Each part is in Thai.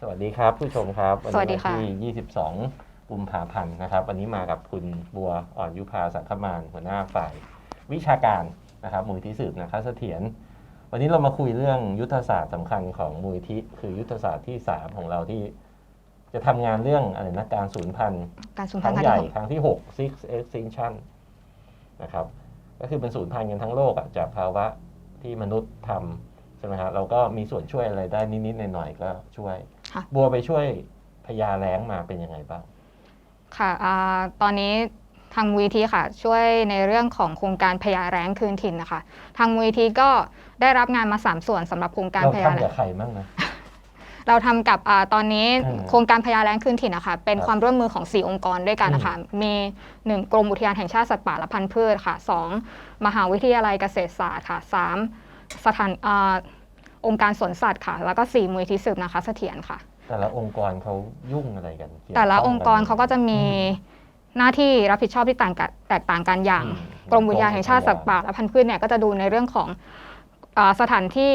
สวัสดีครับผู้ชมครับสวัสดีค่ะนนี้นที่ 22 กุมภาพันธ์นะครับ วันนี้มากับคุณบัวอ่อนยุพาสังคมานหัวหน้าฝ่าย วิชาการนะครับมูลที่สืบนะครับเสถียรวันนี้เรามาคุยเรื่องยุทธศาสตร์สำคัญของมูลที่คือยุทธศาสตร์ที่ 3 ของเราที่ จะทำงานเรื่องอะไรนะการสูญพันธุ์ การสูญคพันรั้งธุ์ครั้ใหงญ่ที่หกครั้งที่ 6 six extinction นะครับ ก็คือเป็นสูญพันธุ์กันทั้งโลกอะจากภาวะที่มนุษย์ทำใช่ไหมครับเราก็มีส่วนช่วยอะไรได้นิด ๆ หน่อย ๆ ก็ช่วย ค่ะ บัวไปช่วยพญาแล้งมาเป็นยังไงบ้าง ค่ะอ่าตอนนี้ทางมูลทีค่ะ ช่วยในเรื่องของโครงการพญาแร้งคืนถิ่นนะคะ ทางมูลทีก็ได้รับงานมาสามส่วนสำหรับโครงการเราพญาทำแร้กับงใครบ้างนะ เราทำกับอาตอนนี้อืมโครงการพญาแร้งคืนถิ่นนะคะเป็นครับความร่วมมือของ 4 องค์กรด้วยกันนะคะมี 1 กรมอุทยานแห่งชาติสัตว์ป่าและพันธุ์พืชค่ะ 2 มหาวิทยาลัยเกษตรศาสตร์ค่ะ 3 สถานอา องค์การสวนสัตว์ค่ะ แล้วก็4มูลที่สืบนะคะเสถียรค่ะ แต่ละองค์กรเขายุ่งอะไรกันเกี่ยวแต่ละข้องค์กรเขาก็จะมีหน้าที่รับผิดชอบที่ต่างกันแตกต่างกันอย่างอืมกรมอุทยานแห่งชาติสัตว์ป่าและพันธุ์พืชเนี่ยก็จะดูในเรื่องของอาสถานที่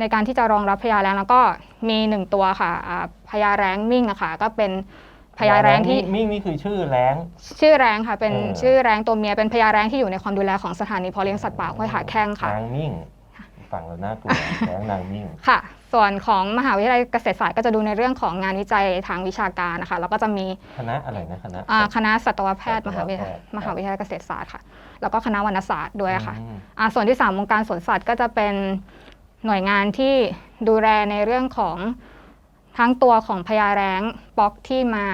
ในการที่จะรองรับพญาแร้งแล้วก็มีหนึ่งตัวค่ะอ่าพญาแร้งมิ่งอะค่ะก็เป็นพญาแร้งที่ มิ่งนี่คือชื่อแร้งชื่อแร้งค่ะเป็นเออ ชื่อแร้งตัวเมียเป็นพญาแร้งที่อยู่ในความดูแลของสถานีเพาะเลี้ยงสัตว์ป่าห้วยขาแข้งค่ะนางมิ่ง ฝั่งเราน่ากลัวแร้งนางมิ่ง ค่ะ ส่วนของมหาวิทยาลัยเกษตรศาสตร์ก็จะดูในเรื่องของงานวิจัยทางวิชาการนะคะแล้วก็จะมีคณะอะไรนะคณะ อ่าคณะสัตวแพทย์สัมตวหาวิทยาแพลัยทย์มหาวิทยาลัยเกษตรศาสตร์ค่ะ แล้วก็คณะวรรณศาสตร์ด้วยค่ะอืม อ่าส่วนที่3วงการสวนสัตว์ก็จะเป็นหน่วยงานที่ดูแลในเรื่องของทั้งตัวของพญาแร้งป๊อกที่มา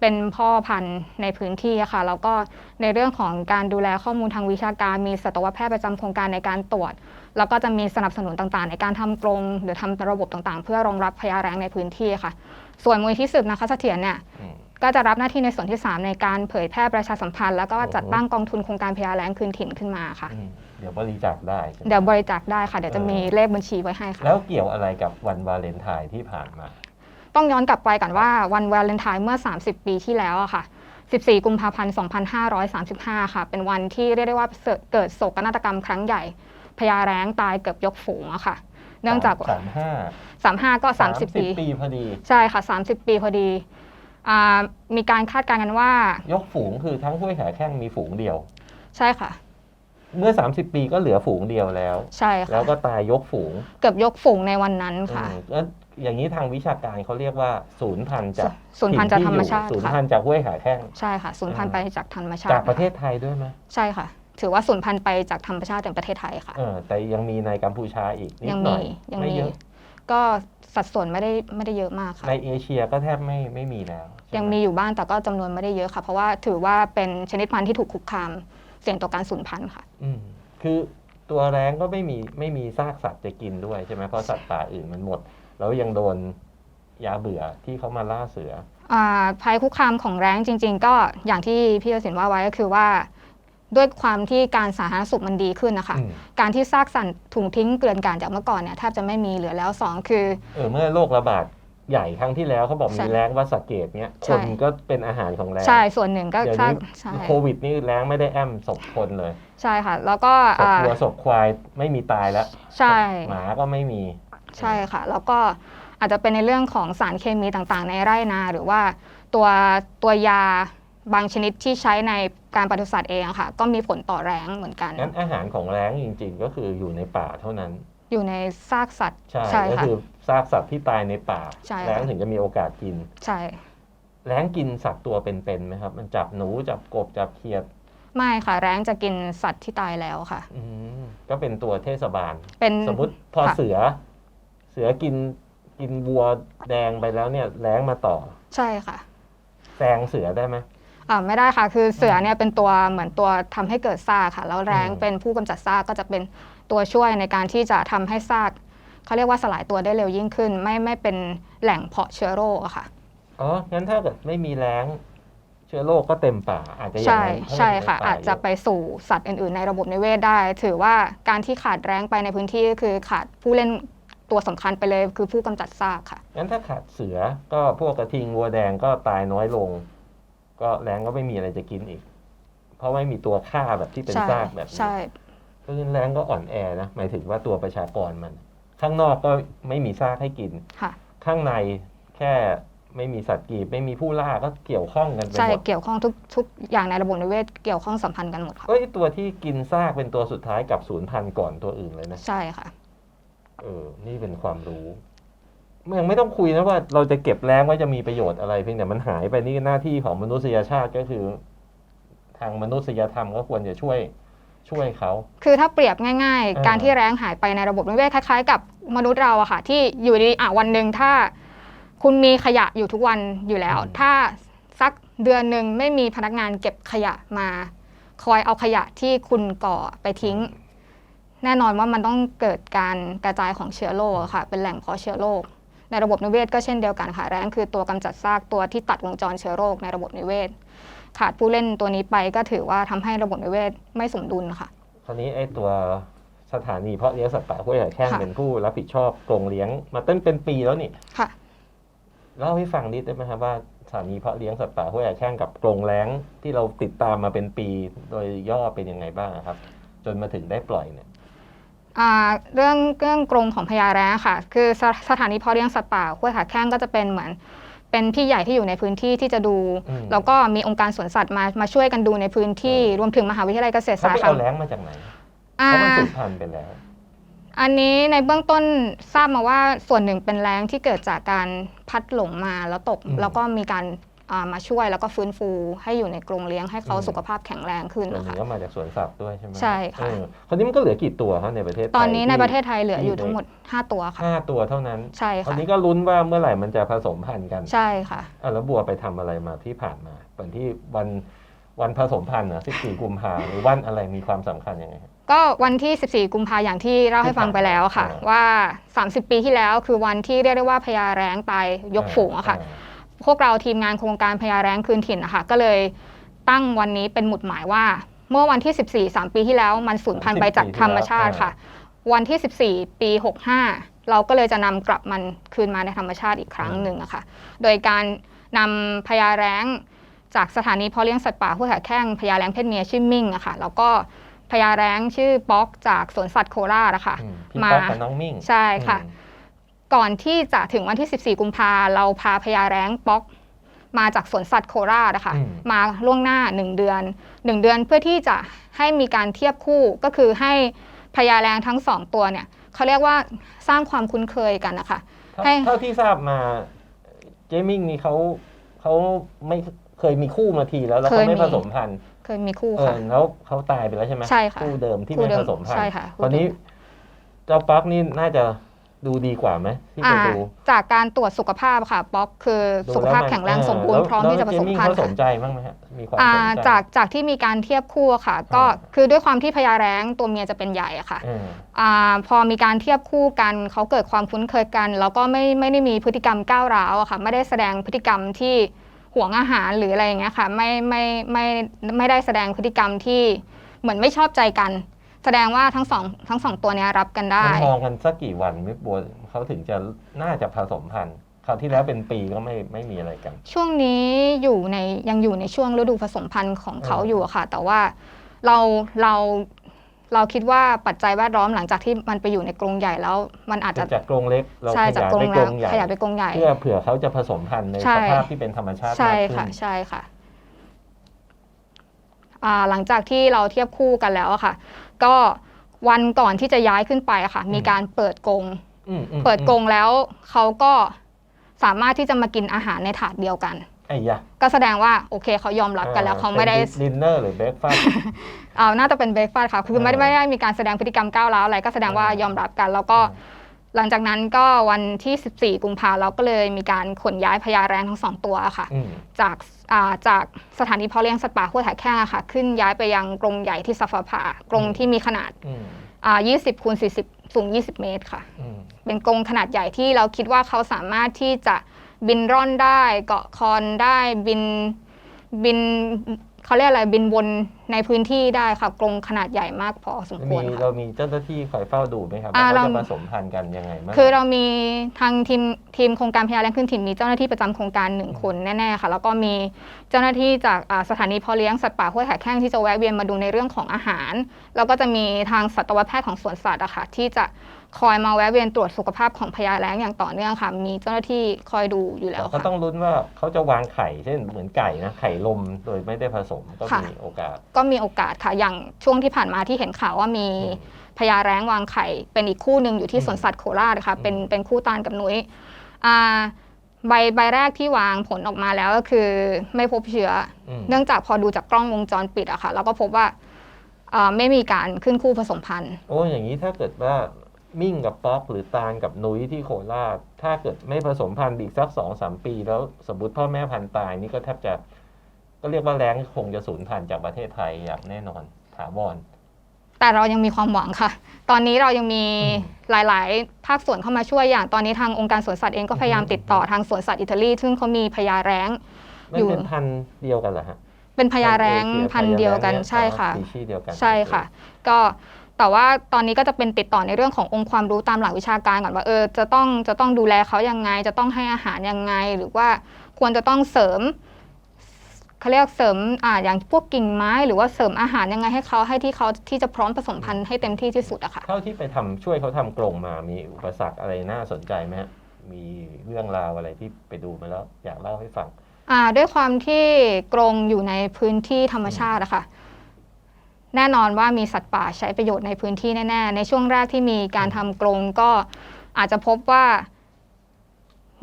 เป็นพ่อพันธุ์ในพื้นที่อะค่ะแล้วก็ในเรื่องของการดูแลข้อมูลทางวิชาการมีสัตวแพทย์ประจำโครงการในการตรวจ แล้วก็จะมีสนับสนุนต่างๆ ในการทำกรงหรือทำระบบต่างๆ เพื่อรองรับพญาแร้งในพื้นที่ค่ะ ส่วนมูลที่สืบนะคะเสถียรเนี่ยอืมก็จะรับหน้าที่ในส่วนที่ 3 ในการเผยแพร่ประชาสัมพันธ์ แล้วก็โอ้โหจัดตั้งกองทุนโครงการพยาแรงคืนถิ่นขึ้นมาค่ะอืมเดี๋ยวบริจาคได้ใช่ไหมเดี๋ยวบริจาคได้ค่ะ เดี๋ยวจะเออมีเลขบัญชีไว้ให้ค่ะ แล้วเกี่ยวอะไรกับวันวาเลนไทน์ที่ผ่านมา ต้องย้อนกลับไปก่อนว่าวันวาเลนไทน์เมื่อ 30 ปีที่แล้วอะค่ะ 14 กุมภาพันธ์ 2535 ค่ะ เป็นวันที่เรียกได้ว่าเกิดโศกนาฏกรรมครั้งใหญ่ พญาแร้งตายเกือบยกฝูงอะค่ะ เนื่องจากสามห้า35ก็30ปีปีพอดี ใช่ค่ะ30ปีพอดีอ่ามีการคาดการณ์กันว่า ยกฝูงคือทั้งห้วยขาแข้งมีฝูงเดียว ใช่ค่ะ เมื่อ 30 ปีก็เหลือฝูงเดียวแล้ว ใช่ค่ะ แล้วก็ตายยกฝูง เกือบยกฝูงในวันนั้นค่ะอืมแล้วอย่างนี้ทางวิชาการเขาเรียกว่าศูนย์พันธุ์จากสูญพันธุ์จากธรรมชาติศูนย์ค่ะพันธุ์จากห้วยขาแข้งใช่ค่ะสูญพันธุ์เอไปอจากธรรมชาติจากประเทศไทยด้วยไหมใช่ค่ะ ถือว่าสูญพันธุ์ไปจากธรรมชาติในประเทศไทยค่ะ เออแต่ยังมีในกัมพูชาอีกนิยัดงหน่มีอยยังไม่มีเยอะก็สัดส่วนไม่ได้ไม่ได้เยอะมากค่ะ ในเอเชียก็แทบไม่ไม่มีแล้วใช่ไหยังมีอยู่บ้างแต่ก็จำนวนไม่ได้เยอะค่ะ เพราะว่าถือว่าเป็นชนิดพันธุ์ที่ถูกคุกคาม เสี่ยงต่อการสูญพันธุ์ค่ะ อืมคือตัวแรงก็ไม่มีไม่มีซากสัตว์จะกินด้วยใช่ไหมเพราะสัตว์ป่าอื่นมันหมด แล้วยังโดนยาเบื่อที่เขามาล่าเสือ อ่าภัยคุกคามของแรงจริง ๆ ก็อย่างที่พี่เสินว่าไว้ก็คือว่า ด้วยความที่การสาธารณสุขมันดีขึ้นนะคะ อืม การที่ซากสัตว์ถุงทิ้งเกลื่อนกลาดจากเมื่อก่อนเนี่ยแทบจะไม่มีเหลือแล้วสองคือ เออเมื่อโรคระบาดใหญ่ครั้งที่แล้วเขาบอกใช่มีแรงวัดสะเกตเนี้ยใช่ คนก็เป็นอาหารของแรงใช่ส่วนหนึ่งก็เดี๋ยวซากนี้ใช่โควิดนี่แรงไม่ได้แอมศพคนเลยใช่ค่ะ แล้วก็ศพอ่าวัวศพควายไม่มีตายแล้วใช่ หมาก็ไม่มี ใช่ค่ะ แล้วก็อาจจะเป็นในเรื่องของสารเคมีต่างๆ ในไร่นา หรือว่าตัวตัวยา บางชนิดที่ใช้ในการปศุสัตว์เองอะค่ะ ก็มีผลต่อแรงเหมือนกัน งั้นอาหารของแรงจริง ๆ ก็คืออยู่ในป่าเท่านั้น อยู่ในซากสัตว์ใช่ใช่ก็ค่ะคือซากสัตว์ที่ตายในป่าใช่ค่ะแรงถึงจะมีโอกาสกิน ใช่แรงกินสัตว์ตัวเป็นๆไหมครับ มันจับหนูจับกบจับเขียด ไม่ค่ะ แรงจะกินสัตว์ที่ตายแล้วค่ะอืมก็เป็นตัวเทศบาล เป็นสมมุติพอค่ะเสือ เสือกินกินวัวแดงไปแล้วเนี่ยแรงมาต่อ ใช่ค่ะแซงเสือได้ไหมอ่า ไม่ได้ค่ะ คือเสือเนี่ยเป็นตัวเหมือนตัวทำให้เกิดซากค่ะ แล้วแรงอืมเป็นผู้กำจัดซากก็จะเป็นตัวช่วยในการที่จะทำให้ซากเขาเรียกว่าสลายตัวได้เร็วยิ่งขึ้น ไม่ไม่เป็นแหล่งเพาะเชื้อโรคอะค่ะอ๋องั้นถ้าเกิดไม่มีแรงเชื้อโรคก็เต็มป่าอาจจะอย่างใช่นั้นถ้าใช่ยังค่ะในป่อาจจะยู่ไปสู่สัตว์อื่น ๆ ในระบบนิเวศได้ ถือว่าการที่ขาดแรงไปในพื้นที่ก็คือขาดผู้เล่นตัวสำคัญไปเลยคือผู้กำจัดซากค่ะงั้นถ้าขาดเสือก็พวกกระทิงวัวแดงก็ตายน้อยลง ก็แรงก็ไม่มีอะไรจะกินอีก เพราะไม่มีตัวฆ่าแบบที่เป็นใช่ซากแบบนี้ใช่เพราะฉะนั้นแรงก็อ่อนแอนะหมายถึงว่าตัวประชากรมัน ข้างนอกก็ไม่มีซากให้กินค่ะข้างในแค่ไม่มีสัตว์กีบไม่มีผู้ล่าก็เกี่ยวข้องกันไปใช่หมดเกี่ยวข้องทุกทุกอย่างในระบบนิเวศเกี่ยวข้องสัมพันธ์กันหมดค่ะก็ไอ้ตัวที่กินซากเป็นตัวสุดท้ายกับศูนย์พันธุ์ก่อนตัวอื่นเลยนะใช่ค่ะเออนี่เป็นความรู้ ยังไม่ต้องคุยนะว่าเราจะเก็บแรงไว้จะมีประโยชน์อะไร เพียงแต่มันหายไปนี่หน้าที่ของมนุษยชาติก็คือ ทางมนุษยธรรมก็ควรจะช่วยช่วยเขา คือถ้าเปรียบง่ายอ่าๆการที่แร้งหายไปในระบบนิเวศคล้ายๆ กับมนุษย์เราอะค่ะ ที่อยู่ดีๆอะวันหนึ่งถ้า คุณมีขยะอยู่ทุกวันอยู่แล้ว ถ้าสักเดือนหนึ่งไม่มีพนักงานเก็บขยะมา คอยเอาขยะที่คุณก่อไปทิ้ง แน่นอนว่ามันต้องเกิดการกระจายของเชื้อโรคอะค่ะ เป็นแหล่งเพาะเชื้อโรค ในระบบนิเวศก็เช่นเดียวกันค่ะแร้งคือตัวกำจัดซากตัวที่ตัดวงจรเชื้อโรคในระบบนิเวศ ขาดผู้เล่นตัวนี้ไปก็ถือว่าทำให้ระบบนิเวศไม่สมดุลค่ะคราวนี้ไอ้ตัวสถานีเพาะเลี้ยงสัตว์ป่าห้วยหาแข้งค่ะเป็นผู้รับผิดชอบกรงเลี้ยงมาตั้งเป็นปีแล้วนี่ค่ะเล่าให้ฟังนิดได้ไหมครับว่าสถานีเพาะเลี้ยงสัตว์ป่าห้วยหาแข้งกับกรงแล้งที่เราติดตามมาเป็นปี โดยย่อเป็นยังไงบ้างครับ จนมาถึงได้ปล่อยเนี่ยอ่า เรื่องเรื่องกรงของพญาแร้ค่ะ คือสสถานีเพาะเลี้ยงสัตว์ป่าห้วยขาแข้งก็จะเป็นเหมือน เป็นพี่ใหญ่ที่อยู่ในพื้นที่ที่จะดู อืม แล้วก็มีองค์การสวนสัตว์มามาช่วยกันดูในพื้นที่อืมรวมถึงมหาวิทยาลัยเกษตรเขาศาสตไปร์ค่ะเอาแล้งมาจากไหนอ่าเพราะมันสูญพันธุ์ไปแล้ว อันนี้ในเบื้องต้นทราบมาว่าส่วนหนึ่งเป็นแรงที่เกิดจากการพัดหลงมาแล้วตก อืม แล้วก็มีการอ่า มาช่วยแล้วก็ฟื้นฟูให้อยู่ในกรงเลี้ยงให้เขาอืมสุขภาพแข็งแรงขึ้นส่วนหนึ่นะคะงก็มาจากสวนสัตว์ด้วยใช่ไหมใช่ค่ะเออคราวนี้มันก็เหลือกี่ตัวครับในประเทศไทยตอนนี้ในที่ประเทศไทยเหลืออยู่ที่ทั้งหมด 5 ตัวค่ะห้าตัวเท่านั้นใช่คราวค่ะนี้ก็ลุ้นว่าเมื่อไหร่มันจะผสมพันธุ์กันใช่ค่ะอะแล้วบัวไปทำอะไรมาที่ผ่านมาวันที่วันวันผสมพันธุ์นะ14 กุมภาหรือวันอะไรมีความสำคัญยังไงครับก็วันที่ 14 กุมภาอย่างที่เล่าให้ฟังไปแล้วค่ะอ่าว่า 30 ปีที่แล้วคือวันที่เรียกได้ว่าพญาแร้งตายยกฝูงอะค่ะ พวกเราทีมงานโครงการพญาแร้งคืนถิ่นนะคะก็เลยตั้งวันนี้เป็นหมุดหมายว่า เมื่อวันที่ 14 3 ปีที่แล้วมันสูญพันธุ์ไปจากธรรมชาติค่ะ วันที่ 14 ปี 65 เราก็เลยจะนำกลับมันคืนมาในธรรมชาติอีกครั้งหนึ่งอะค่ะ โดยการนำพญาแร้งจากสถานีเพาะเลี้ยงสัตว์ป่าห้วยขาแข้งพญาแร้งเพศเมียชื่อมิ่งอะค่ะ แล้วก็พญาแร้งชื่อป๊อกจากสวนสัตว์โคราชอะค่ะอืมพี่มาป๊อกกับน้องมิ่ง ใช่ค่ะ อืม ก่อนที่จะถึงวันที่ 14 กุมภาเราพาพญาแร้งป๊อกมาจากสวนสัตว์โคราชนะคะอืม มาล่วงหน้า 1 เดือน 1 เดือนเพื่อที่จะให้มีการเทียบคู่ก็คือให้พญาแร้งทั้งสองตัวเนี่ยเขาเรียกว่าสร้างความคุ้นเคยกันนะคะ เท่าให้ เท่าที่ทราบมา เจมิ่งนี่เขาเขาไม่เคยมีคู่มาทีแล้วแล้วเขาไม่ผสมพันธุ์เคยมีคู่เออค่ะแล้วเขาตายไปแล้วใช่ไหมใช่ค่ะคู่เดิมที่คู่ไม่เดิมผสมพันธุ์ใช่ค่ะคู่ตอนนี้เดิมเจ้าป๊อกนี่น่าจะ ดูดีกว่าไหมที่ไปอ่าดูจากการตรวจสุขภาพค่ะป๊อกคือดูสุขแล้วภาพนแข็งแรงสมบูรณ์พร้อมที่จะผสมพันเขาธุ์สค่ะ นใจบ้างไหมฮะมีความสอ่านใจ จากจากที่มีการเทียบคู่ค่ะ ก็อ่า คือด้วยความที่พญาแร้งตัวเมียจะเป็นใหญ่อะค่ะเอออาพอมีการเทียบคู่กันเขาเกิดความคุ้นเคยกัน แล้วก็ไม่ไม่ได้มีพฤติกรรมก้าวร้าวอะค่ะไม่ได้แสดงพฤติกรรมที่หวงอาหารหรืออะไรอย่างเงี้ยค่ะไม่ไม่ไม่ไม่ได้แสดงพฤติกรรมที่เหมือนไม่ชอบใจกัน แสดงว่าทั้งสองทั้งสองตัวเนี้ยรับกันได้ มันมองกันสักกี่วันไม่บัวเขาถึงจะน่าจะผสมพันธุ์คราวที่แล้วเป็นปีก็ไม่ไม่มีอะไรกัน ช่วงนี้อยู่ในยังอยู่ในช่วงฤดูผสมพันธุ์ของเขาอ่าอยู่อะค่ะ แต่ว่าเราเราเราคิดว่าปัจจัยแวดล้อมหลังจากที่มันไปอยู่ในกรงใหญ่แล้ว มันอาจจะจากกรงเล็กเราใช่ขจากยายกรไปงกรแล้วงใหญ่ขยายไปกรงใหญ่ เพื่อเผื่อเขาจะผสมพันธุ์ในใช่ สภาพที่เป็นธรรมชาติใช่มากขึ้ค่ะนใช่ค่ะอ่าหลังจากที่เราเทียบคู่กันแล้วอะค่ะ ก็วันก่อนที่จะย้ายขึ้นไปอะค่ะ มีการเปิดกรงอืมอืมเปิดกรงแล้วเขาก็สามารถที่จะมากินอาหารในถาดเดียวกัน ไอ้ยะก็แสดงว่าโอเคเขายอมรับกันแล้วเขาไม่ได้ ดินเนอร์หรือเบรกฟาส เอาน่าจะเป็นเบรกฟาสค่ะ คือไม่ได้อ่าไม่ได้มีการแสดงพฤติกรรมก้าวร้าวอะไร ก็แสดงว่าอ่ายยอมรับกัน แล้วก็ หลังจากนั้นก็วันที่ 14 กุมภาเราก็เลยมีการขนย้ายพญาแรงทั้งสองตัวค่ะ อืมจากอ่าจากสถานีเพาะเลี้ยงสัตว์ป่าห้วยถ่ายแข้งอะค่ะ ขึ้นย้ายไปยังกรงใหญ่ที่ซัฟฟาผากรงอืมที่มีขนาดอืมอ่า20คูณ40 สูง 20 เมตรค่ะ อืมเป็นกรงขนาดใหญ่ที่เราคิดว่าเขาสามารถที่จะบินร่อนได้เกาะคอนได้บินบินเขาเรียกอะไรบินวน ในพื้นที่ได้ค่ะกรงขนาดใหญ่มากพอสมควมีรค่ะ เรามีเจ้าหน้าที่คอยเฝ้าดูไหมครับอ่าว่าเขาจะเราผสมพันธุ์กันยังไงบ้างคือเรามีทางทีมทีมโครงการพยาแรงขึ้นถิ่นมีเจ้าหน้าที่ประจำโครงการหนึ่งคนแน่ๆค่ะแล้วก็มีเจ้าหน้าที่จากอ่าสถานีเพาะเลี้ยงสัตว์ป่าห้วยแหกแข้งที่จะแวะเวียนมาดูในเรื่องของอาหาร แล้วก็จะมีทางสัตวแพทย์ของสวนสัตว์อะค่ะที่จะคอยมาแวะเวียนตรวจสุขภาพของพญาแร้งอย่างต่อเนื่องค่ะ มีเจ้าหน้าที่คอยดูอยู่แล้วเราก็ค่ะ ต้องลุ้นว่าเขาจะวางไข่เช่นเหมือนไก่นะไข่ลมโดยไม่ได้ผสมก็ค่ะ มีโอกาส ก็มีโอกาสค่ะ อย่างช่วงที่ผ่านมาที่เห็นข่าวว่ามีอืมพญาแร้งวางไข่ เป็นอีกคู่หนึ่งอยู่ที่อืมสวนสัตว์โคราชค่ะเป็นอืมเป็นคู่ตาลกับนุ้ยอ่าใบใบแรกที่วางผลออกมาแล้วก็คือไม่พบเชื้อ อืม เนื่องจากพอดูจากกล้องวงจรปิดอะค่ะ เราก็พบว่าอ่าไม่มีการขึ้นคู่ผสมพันธุ์ โอ้อย่างนี้ถ้าเกิดว่า มิ่งกับป๊อกหรือตาลกับนุ้ยที่โคราชถ้าเกิดไม่ผสมพันธุ์อีกสักสองสามปี แล้วสมมติพ่อแม่พันธุ์ตายนี่ก็แทบจะก็เรียกว่าแรงคงจะสูญพันธุ์จากประเทศไทยอย่างแน่นอนถาวรแต่เรายังมีความหวังค่ะ ตอนนี้เรายังมีอืมหลาย ๆ ภาคส่วนเข้ามาช่วยอย่าง ตอนนี้ทางองค์การสวนสัตว์เองก็พยายามอืมติดต่อทางสวนสัตว์อิตาลี ซึ่งเขามีพญาแร้งมันอยู่เป็นพันธุ์เดียวกันเหรอฮะเป็นพญาแร้งเอเชียพันธุ์เดียวกันพญาแร้งใช่ค่ะสปีชีส์เดียวกันใช่ค่ะก็ แต่ว่าตอนนี้ก็จะเป็นติดต่อในเรื่องขององค์ความรู้ตามหลักวิชาการก่อนว่าเออจะต้องจะต้องดูแลเขายังไง จะต้องให้อาหารยังไง หรือว่าควรจะต้องเสริมเขาเรียกเสริมอ่าอย่างพวกกิ่งไม้ หรือว่าเสริมอาหารยังไงให้เขาให้ที่เขาที่จะพร้อมผสมพันธุ์ให้เต็มที่ที่สุดอะค่ะ เท่าที่ไปทำช่วยเขาทำกรงมามีอุปสรรคอะไรน่าสนใจไหมฮะมีเรื่องราวอะไรที่ไปดูมาแล้วอยากเล่าให้ฟัง อ่าด้วยความที่กรงอยู่ในพื้นที่ธรรมชาติอะค่ะ แน่นอนว่ามีสัตว์ป่าใช้ประโยชน์ในพื้นที่แน่ ๆ ในช่วงแรกที่มีการทำกรงก็อาจจะพบว่า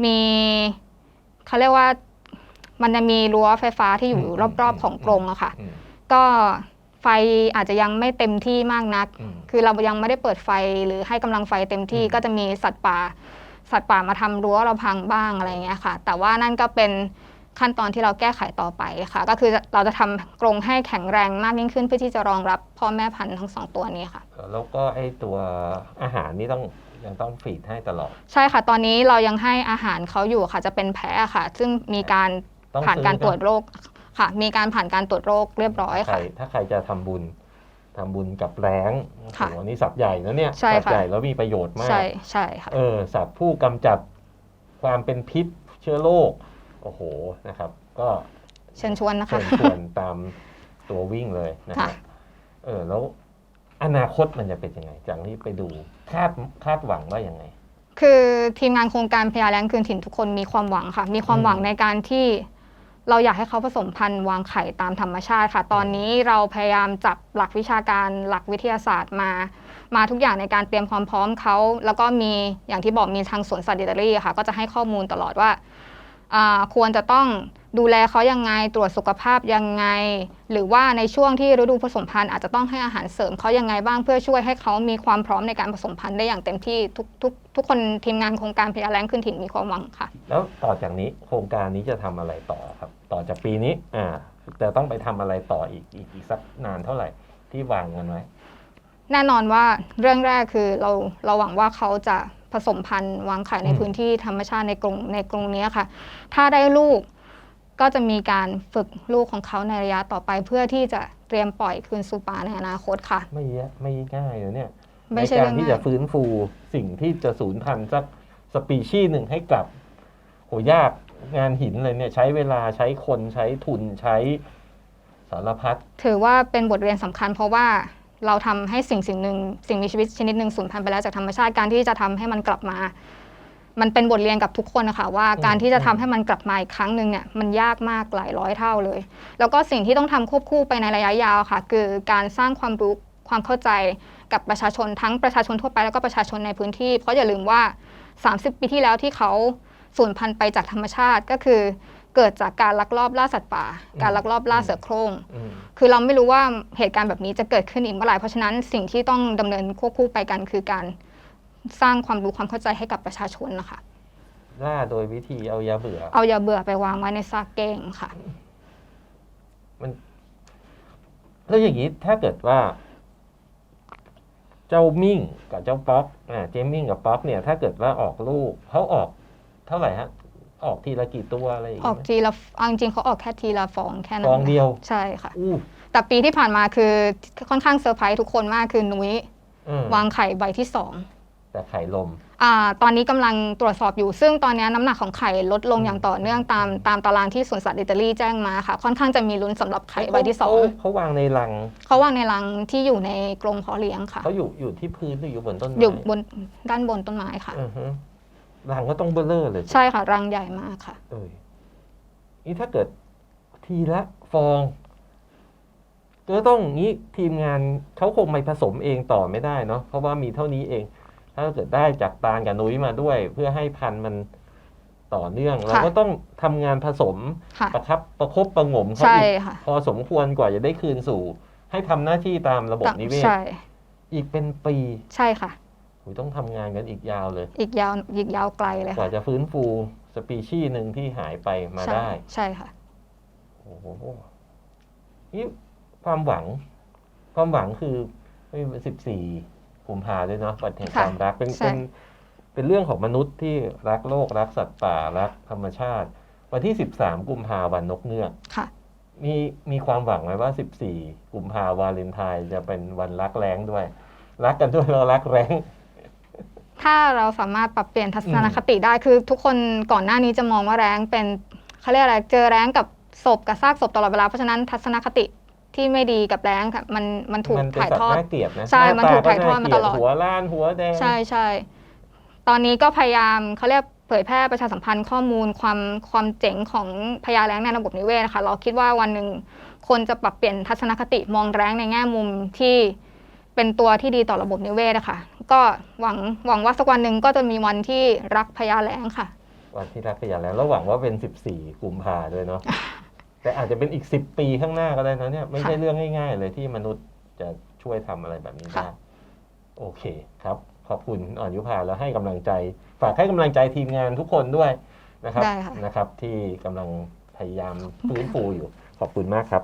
มีเขาเรียกว่ามันจะมีรั้วไฟฟ้าที่อยู่อืมรอบๆ ของกรงอะค่ะอืมก็ไฟอาจจะยังไม่เต็มที่มากนักอืมคือเรายังไม่ได้เปิดไฟหรือให้กำลังไฟเต็มที่อืมก็จะมีสัตว์ป่า สัตว์ป่ามาทำรั้วเราพังบ้างอะไรอย่างเงี้ยค่ะ แต่ว่านั่นก็เป็น ขั้นตอนที่เราแก้ไขต่อไปค่ะ ก็คือเราจะทำกรงให้แข็งแรงมากยิ่งขึ้น เพื่อที่จะรองรับพ่อแม่พันธุ์ทั้งสองตัวนี้ค่ะ แล้วก็ไอตัวอาหารนี่ต้องยังต้องฟีดให้ตลอด ใช่ค่ะ ตอนนี้เรายังให้อาหารเขาอยู่ค่ะ จะเป็นแพะค่ะ ซึ่งมีการต้องผ่านซื้อการตรวจนะโรคค่ะ มีการผ่านการตรวจโรคเรียบร้อยใครค่ะ ถ้าใครจะทำบุญทำบุญกับแรงค่ะโอ้โหนี่สับใหญ่แล้วเนี่ยใช่สับค่ะ ใหญ่แล้วมีประโยชน์มาก ใช่ใช่ค่ะ เออสับผู้กำจัดความเป็นพิษเชื้อโรค โอ้โหนะครับ ก็เชิญชวนนะคะ เชิญชวนตามตัววิ่งเลยนะครับค่ะเออแล้วอนาคตมันจะเป็นยังไงจากที่ไปดูคาดคาดหวังว่ายังไง คือทีมงานโครงการพยาแรงคืนถิ่นทุกคนมีความหวังค่ะ มีความหวังอืมในการที่เราอยากให้เขาผสมพันธุ์วางไข่ตามธรรมชาติค่ะ ตอนนี้เราพยายามจับหลักวิชาการหลักวิทยาศาสตร์มา มาทุกอย่างในการเตรียมความพร้อมเขา แล้วก็มีอย่างที่บอกมีทางสวนสัตว์อิตาลีค่ะ ก็จะให้ข้อมูลตลอดว่าอ่า ควรจะต้องดูแลเขายังไงตรวจสุขภาพยังไง หรือว่าในช่วงที่ฤดูผสมพันธุ์อาจจะต้องให้อาหารเสริมเขายังไงบ้างเพื่อช่วยให้เขามีความพร้อมในการผสมพันธุ์ได้อย่างเต็มที่ทุกทุกทุกคนทีมงานโครงการพยาแรงขึ้นถิ่นมีความหวังค่ะ แล้วต่อจากนี้โครงการนี้จะทำอะไรต่อครับ ต่อจากปีนี้อ่าแต่ต้องไปทำอะไรต่ออีกอีกอีกสักนานเท่าไหร่ที่วางกันไว้ แน่นอนว่าเรื่องแรกคือเราเราหวังว่าเขาจะผสมพันธุ์วางไข่ในอืมพื้นที่ธรรมชาติในกรงในกรงนี้ค่ะ ถ้าได้ลูกก็จะมีการฝึกลูกของเขาในระยะต่อไปเพื่อที่จะเตรียมปล่อยคืนสู่ป่าในอนาคตค่ะ ไม่ยะไม่ง่ายเลยเนี่ยไม่ใช่ในเรื่กาอรงที่ง่าจะยฟื้นฟูสิ่งที่จะสูญพันธุ์สักสปีชีส์หนึ่งให้กลับโหยากงานหินเลยเนี่ย ใช้เวลาใช้คนใช้ทุนใช้สารพัดถือว่าเป็นบทเรียนสำคัญเพราะว่า เราทำให้สิ่งสิ่งหนึ่งสิ่งมีชีวิตชนิดหนึ่งสูญพันธุ์ไปแล้วจากธรรมชาติการที่จะทำให้มันกลับมา มันเป็นบทเรียนกับทุกคนนะคะว่าอืมการที่จะทำอืมให้มันกลับมาอีกครั้งหนึ่งเนี่ยมันยากมากหลายร้อยเท่าเลย แล้วก็สิ่งที่ต้องทำควบคู่ไปในระยะยาวค่ะ คือการสร้างความรู้ความเข้าใจกับประชาชนทั้งประชาชนทั่วไปแล้วก็ประชาชนในพื้นที่ เพราะอย่าลืมว่า 30 ปีที่แล้วที่เขาสูญพันธุ์ไปจากธรรมชาติก็คือ เกิดจากการลักลอบล่าสัตว์ป่า การลักลอบล่าเสือโคร่งอืมคือเราไม่รู้ว่าเหตุการณ์แบบนี้จะเกิดขึ้นอีกเมื่อไหร่เพราะฉะนั้นสิ่งที่ต้องดำเนินควบคู่ไปกันคือการสร้างความรู้ความเข้าใจให้กับประชาชนนะคะล่าโดยวิธีเอายาเบื่อ เอายาเบื่อไปวางไว้ในซากเก้งค่ะแล้วอย่างนี้ถ้าเกิดว่า เจ้ามิ่งกับเจ้าป๊อกอ่าเจมิ่งกับป๊อกเนี่ย ถ้าเกิดว่าออกลูกเขาออกเท่าไหร่ฮะ ออกทีละกี่ตัวอะไรอย่างออกเงี้ย ทีละเอาจริงๆเขาออกแค่ทีละฟองแค่นั้นฟองเดียว ใช่ค่ะ อู้แต่ปีที่ผ่านมาคือค่อนข้างเซอร์ไพรส์ทุกคนมากคือนุ้ยอืมวางไข่ใบที่สองแต่ไข่ลมอาตอนนี้กำลังตรวจสอบอยู่ ซึ่งตอนนี้น้ำหนักของไข่ลดลงอืมอย่างต่อเนื่องตามตามตารางที่สวนสัตว์อิตาลีแจ้งมาค่ะ ค่อนข้างจะมีลุ้นสำหรับไข่ใบที่สองเขาเขาวางในรังเขาวางในรังที่อยู่ในกรงเพาะเลี้ยงค่ะ เขาอยู่อยู่ที่พื้นหรืออยู่บนต้นไม้อยู่บนด้านบนต้นไม้ค่ะ อือฮึ รังก็ต้องเบลเลอร์เลยสิใช่ค่ะ รังใหญ่มากค่ะ เอยนี่ถ้าเกิดทีละฟอง ก็ต้องงี้ทีมงานเขาคงไม่ผสมเองต่อไม่ได้เนาะเพราะว่ามีเท่านี้เอง ถ้าเกิดได้จากตาลกับนุ้ยมาด้วย เพื่อให้พันธุ์มันต่อเนื่องเราก็ต้องทำงานผสมค่ะ ประครับประคบประหงมเขาใช่อีกค่ะพอสมควรกว่าจะได้คืนสู่ ให้ทำหน้าที่ตามระบบนิเวศใช่ อีกเป็นปี ใช่ค่ะโอ้ย ต้องทำงานกันอีกยาวเลย อีกยาวอีกยาวไกลเลยกว่าค่ะจะฟื้นฟูสปีชีส์หนึ่งที่หายไปมาใช่ได้ ใช่ค่ะ โอ้โหนี่ความหวัง ความหวังคือสิบสี่กุมภาด้วยเนาะวันแห่งค่ะความรักเป็นใช่ เป็นเป็นเรื่องของมนุษย์ที่รักโลก รักสัตว์ป่า รักธรรมชาติ วันที่สิบสามกุมภาวันนกเงือก ค่ะ มีมีความหวังไหมว่าสิบสี่กุมภาวาเลนไทน์จะเป็นวันรักแรงด้วย รักกันด้วยแล้วรักแรง ถ้าเราสามารถปรับเปลี่ยนทัศนคติได้คือทุกคนก่อนหน้านี้จะมองว่าแรงเป็นเขาเรียกอะไรเจอแรงกับศพกับซากศพตลอดเวลาเพราะฉะนั้นทัศนคติที่ไม่ดีกับแรงค่ะมันมันถูกมันเป็นถ่ายสัตทว์อดน่าเกลียดนะใช่หมันตถูกถ่ายทอดมาตลอดเกหัวล้านหัวแดงใช่ใช่ตอนนี้ก็พยายามเขาเรียกเผยแพร่ประชาสัมพันธ์ข้อมูลความความเจ๋งของพญาแรงในระบบนิเวศนะคะเราคิดว่าวันหนึ่งคนจะปรับเปลี่ยนทัศนคติมองแรงในแง่มุมที่เป็นตัวที่ดีต่อระบบนิเวศนะคะ ก็หวังหวังว่าสักวันหนึ่งก็จะมีวันที่รักพญาแรงค่ะ วันที่รักพยานแล้วแล้วหวังว่าเป็น 14 กุมภาด้วยเนาะ แต่อาจจะเป็นอีก 10 ปีข้างหน้าก็ได้นะเนี่ยไม่ใช่ค่ะ เรื่องง่าย ๆ เลยที่มนุษย์จะช่วยทำอะไรแบบนี้ได้ค่ะโอเคครับ ขอบคุณอ่อนยุพาแล้วให้กำลังใจ ฝากให้กำลังใจทีมงานทุกคนด้วยนะครับได้ค่ะ นะครับ ที่กำลังพยายามฟื้นฟูอยู่ ขอบคุณมากครับ